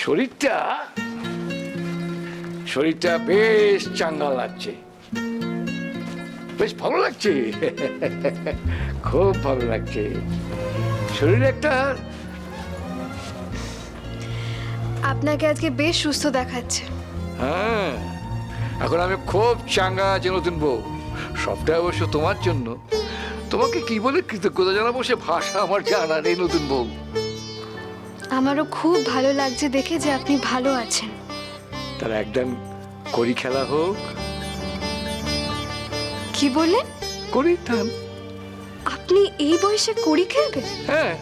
শরীরটা শরীরটা বেশ চাঙ্গা লাগছে। বেশ ভালো লাগছে। খুব ভালো লাগছে। শরীর একটা আপনাকে আজকে বেশ সুস্থ দেখাচ্ছে। হ্যাঁ এখন আমি খুব চাঙ্গা আছি নতুন বউ। সবটাই অবশ্য তোমার জন্য। তোমাকে কি বলে কৃতজ্ঞতা জানাব সে ভাষা আমার জানা নেই নতুন বউ। আমারও খুব ভালো লাগছে দেখে যে আপনি ভালো আছেন। তাহলে একদম করি খেলা হোক। কি বললেন? করি থান আপনি এই বয়সে করি খেলবেন? হ্যাঁ।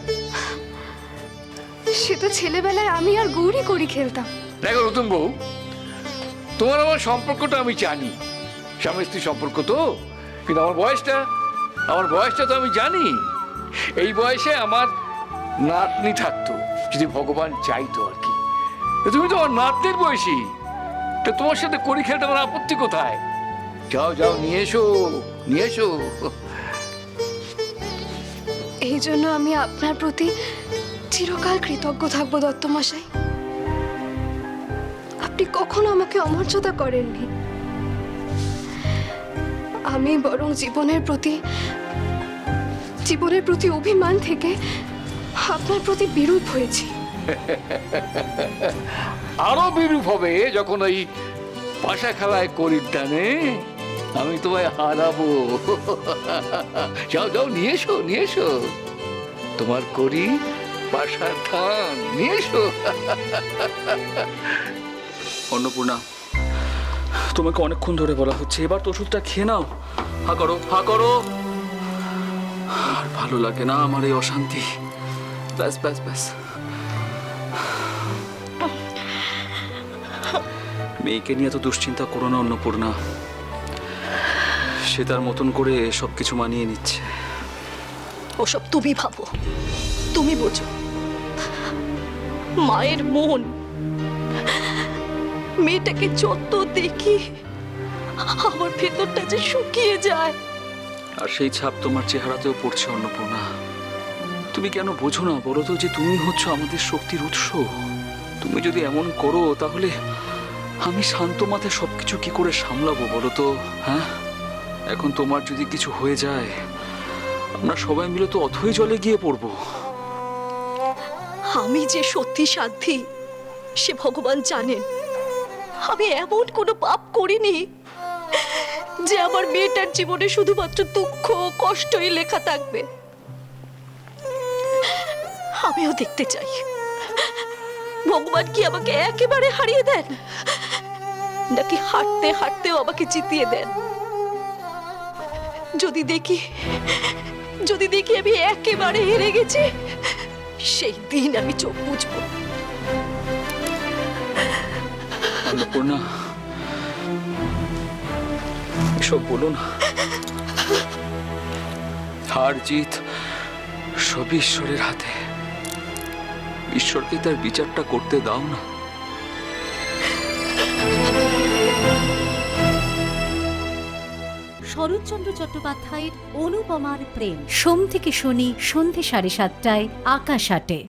সে তো ছেলেবেলায় আমি আর গৌরী করি খেলতাম। দেখো নতুন বউ তোমার আমার সম্পর্কটা আমি জানি। স্বামী স্ত্রী সম্পর্ক তো কিন্তু আমার বয়সটা আমার বয়সটা তো আমি জানি। এই বয়সে আমার নাতনি থাকতো। যদি ভগবান চাইতো আর কি। তুমি তো আমার নাতনির বয়সী। তো তোমার সাথে করি খেলতে আমার আপত্তি কোথায়? যাও যাও, নিয়ে এসো নিয়ে এসো। এই জন্য আমি আপনার প্রতি চিরকাল কৃতজ্ঞ থাকব, দত্তমশাই। আপনি কখনো আমাকে অমর্যাদা করেননি। আমি বরং জীবনের প্রতি জীবনের প্রতি অভিমান থেকে আপনার প্রতি বিরূপ হয়েছি। আরও বিরূপ হবে যখন ওই পাশা খেলায় করির টানে আমি তোমায় হারাবো। যাও যাও নিয়ে এসো নিয়ে এসো। তোমার করি পাশার থান নিয়ে এসো। অন্নপূর্ণা তোমাকে অনেকক্ষণ ধরে বলা হচ্ছে এবার তো ওষুধটা খেয়ে নাও। হা করো হা করো। আর ভালো লাগে না আমার এই অশান্তি। ব্যাস ব্যাস ব্যাস মেয়েকে নিয়ে তো দুশ্চিন্তা করো না অন্নপূর্ণা। সে তার মতন করে সব কিছু মানিয়ে নিচ্ছে। ওসব তুমি ভাবো। তুমি বোঝো। মায়ের মন। মেয়েটাকে যত দেখি আমার ভেতরটা যে শুকিয়ে যায়। আর সেই ছাপ তোমার চেহারাতেও পড়ছে অন্নপূর্ণা। তুমি কেন বোঝো না? বলো তো যে তুমি হচ্ছ আমাদের শক্তির উৎস। তুমি যদি এমন করো, তাহলে আমি শান্ত মাথায় সবকিছু কি করে সামলাবো, বলো তো? হ্যাঁ? এখন তোমার যদি কিছু হয়ে যায়, আমরা সবাই মিলে তো অথই জলে গিয়ে পড়ব। আমি যে সত্যি সাধ্যি, সে ভগবান জানেন আমি এমন কোনো পাপ করিনি যে আমার মেয়েটার জীবনে শুধুমাত্র দুঃখ কষ্টই লেখা থাকবে। আমিও দেখতে চাই। ভগবান কি আমাকে একেবারে হারিয়ে দেন? নাকি হাঁটতে হাঁটতেও আমাকে জিতিয়ে দেন? যদি দেখি যদি দেখি আমি একেবারে হেরে গেছি, সেই দিন আমি চোখ বুঝব অন্নপূর্ণা এসব বলো হার জিত সবই ঈশ্বরের হাতে। ঈশ্বরকে তার বিচারটা করতে দাও না। শরৎচন্দ্র চট্টোপাধ্যায়ের অনুপমার প্রেম। সোম থেকে শনি সন্ধে সাড়ে সাতটায়, আকাশ আটে।